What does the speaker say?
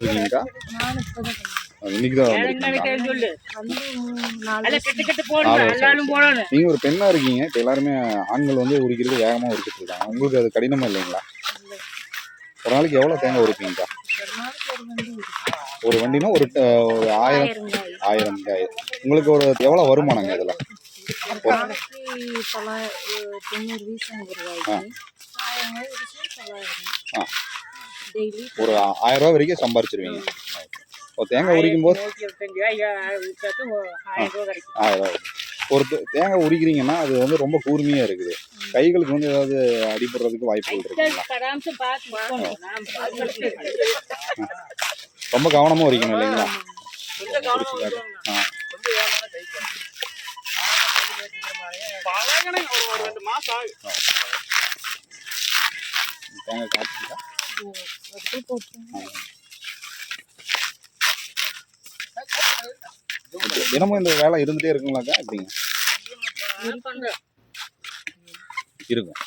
பண்ணேன். இன்னைக்கு தான் நீங்க ஒரு பெண்ணா இருக்கீங்க. இப்போ எல்லாருமே ஆண்கள் வந்து உரிக்கிறது வேகமா உரிச்சிட்டு இருக்காங்க உங்களுக்கு அது கடினமா இல்லைங்களா? இல்லை. ஒரு நாளைக்கு எவ்வளவு தேங்காய் உரிப்பீங்கக்கா? ஒரு நாளைக்கு ஒரு வண்டி இருக்கு. ஒரு வண்டினா ஒரு ட- ஒரு ஆயிரம் ஆயிரம். ஆயிரம் உங்களுக்கு ஒரு எவ்வளவு வருமானங்க இதுல? ஒரு நாளைக்கு தொள்ளாயிரம் ஒரு தொண்ணூறு ஆ. ஒரு ஆயிரம் ரூபாய் வரைக்கும் சம்பாரிச்சிருவீங்க. ஒரு தேங்காய் உரிக்கும் போது ஆயிரம் ஒரு தேங்காய் உரிக்கிறீங்கன்னா அது வந்து ரொம்ப கூர்மையா இருக்குது. கைகளுக்கு வந்து ஏதாவது அடிபடுறதுக்கு வாய்ப்புகள் இருக்குங்களா? ரொம்ப கவனமா உரிக்கணும் இல்லைங்களா. ஆ. தேங்காய் காய்ச்சிட்டா? தினமும் இந்த வேலை இருந்துட்டே இருக்குங்களாக்கா எப்படிங்க? பண்றேன். இருக்கும்.